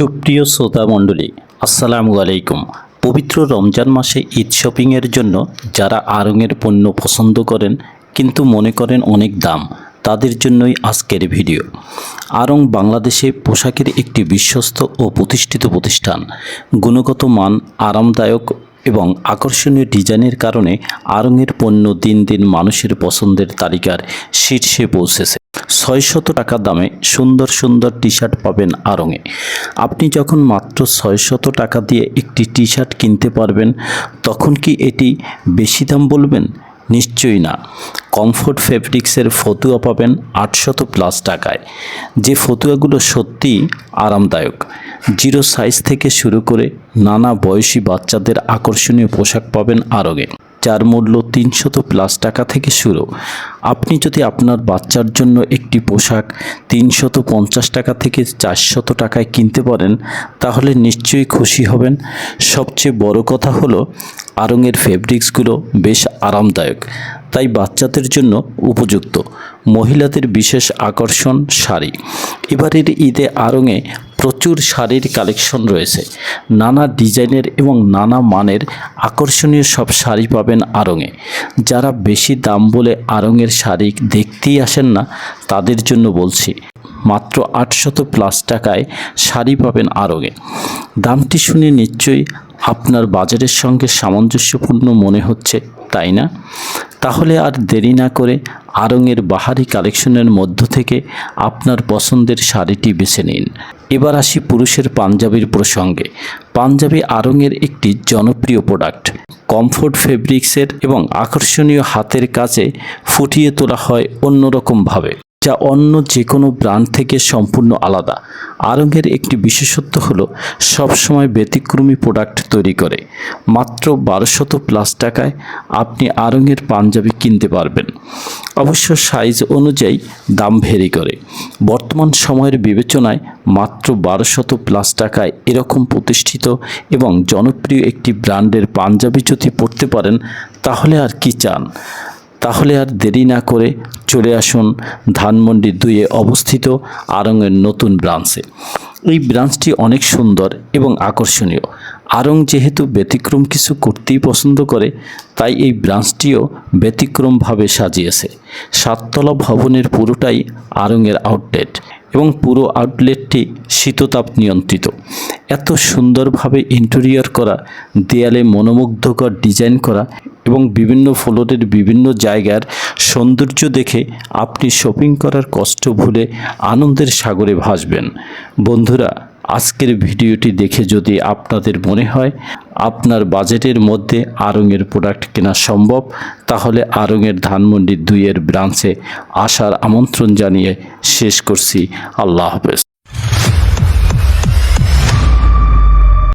সুপ্রিয় শ্রোতা মণ্ডলী, আসসালামু আলাইকুম। পবিত্র রমজান মাসে ঈদ শপিংয়ের জন্য যারা আড়ংয়ের পণ্য পছন্দ করেন, কিন্তু মনে করেন অনেক দাম, তাদের জন্যই আজকের ভিডিও। আরং বাংলাদেশে পোশাকের একটি বিশ্বস্ত ও প্রতিষ্ঠিত প্রতিষ্ঠান। গুণগত মান আরামদায়ক এবং আকর্ষণীয় ডিজাইনের কারণে আড়ংয়ের পণ্য দিন দিন মানুষের পছন্দের তালিকার শীর্ষে পৌঁছেছে। ছয়শত টাকা দামে সুন্দর সুন্দর টি শার্ট পাবেন আড়ংয়ে আপনি যখন মাত্র ছয়শত টাকা দিয়ে একটি টি শার্ট কিনতে পারবেন, তখন কি এটি বেশি দাম বলবেন? নিশ্চয়ই না। কমফোর্ট ফেব্রিক্সের ফতুয়া পাবেন আটশত প্লাস টাকায়। যে ফতুয়াগুলো সত্যিই আরামদায়ক। জিরো সাইজ থেকে শুরু করে নানা বয়সী বাচ্চাদের আকর্ষণীয় পোশাক পাবেন আরগে যার মূল্য তিনশত প্লাস টাকা থেকে শুরু। আপনি যদি আপনার বাচ্চার জন্য একটি পোশাক তিনশত পঞ্চাশ টাকা থেকে চারশত টাকায় কিনতে পারেন, তাহলে নিশ্চয়ই খুশি হবেন। সবচেয়ে বড় কথা হলো আরঙের ফেব্রিক্সগুলো বেশ আরামদায়ক, তাই বাচ্চাদের জন্য উপযুক্ত। মহিলাদের বিশেষ আকর্ষণ শাড়ি। এবারের ঈদে আড়ংয়ে প্রচুর শাড়ির কালেকশন রয়েছে। নানা ডিজাইনের এবং নানা মানের আকর্ষণীয় সব শাড়ি পাবেন আড়ংয়ে যারা বেশি দাম বলে আড়ংয়ের শাড়ি দেখতেই আসেন না, তাদের জন্য বলছি, মাত্র আটশত প্লাস টাকায় শাড়ি পাবেন আড়ংয়ে দামটি শুনে নিশ্চয়ই আপনার বাজারের সঙ্গে সামঞ্জস্যপূর্ণ মনে হচ্ছে, তাই না? তাহলে আর দেরি না করে আড়ংয়ের বাহারি কালেকশনের মধ্য থেকে আপনার পছন্দের শাড়িটি বেছে নিন। এবার আসি পুরুষের পাঞ্জাবির প্রসঙ্গে। পাঞ্জাবি আরঙের একটি জনপ্রিয় প্রোডাক্ট কমফোর্ট ফেব্রিক্সের এবং আকর্ষণীয় হাতের কাজে ফুটিয়ে তোলা হয় অন্যরকমভাবে। যা অন্য যে কোনো ব্র্যান্ড থেকে সম্পূর্ণ আলাদা। আড়ংয়ের একটি বিশেষত্ব হলো, সবসময় ব্যতিক্রমী প্রোডাক্ট তৈরি করে। মাত্র বারোশত প্লাস টাকায় আপনি আড়ংয়ের পাঞ্জাবি কিনতে পারবেন। অবশ্য সাইজ অনুযায়ী দাম ভেরি করে। বর্তমান সময়ের বিবেচনায় মাত্র বারোশত প্লাস টাকায় এরকম প্রতিষ্ঠিত এবং জনপ্রিয় একটি ব্র্যান্ডের পাঞ্জাবি যদি পরতে পারেন, তাহলে আর কি চান? তাহলে আর দেরি না করে চলে আসুন ধানমন্ডি দুইয়ে অবস্থিত আড়ংয়ের নতুন ব্রাঞ্চে। এই ব্রাঞ্চটি অনেক সুন্দর এবং আকর্ষণীয়। আরং যেহেতু ব্যতিক্রম কিছু করতেই পছন্দ করে, তাই এই ব্রাঞ্চটিও ব্যতিক্রমভাবে সাজিয়েছে। সাততলা ভবনের পুরোটাই আড়ংয়ের আউটলেট। এবং পুরো আউটলেটটি শীততাপ নিয়ন্ত্রিত। এত সুন্দরভাবে ইন্টেরিয়র করা, দেয়ালে মনোমুগ্ধকর ডিজাইন করা এবং বিভিন্ন ফ্লোরের বিভিন্ন জায়গার সৌন্দর্য দেখে আপনি শপিং করার কষ্ট ভুলে আনন্দের সাগরে ভাসবেন। বন্ধুরা আজকের ভিডিওটি দেখে যদি আপনাদের মনে হয় আপনার বাজেটের মধ্যে আরঙের প্রোডাক্ট কেনা সম্ভব, তাহলে আরঙের ধানমন্ডি দুইয়ের ব্রাঞ্চে আসার আমন্ত্রণ জানিয়ে শেষ করছি। আল্লাহ হাফেজ।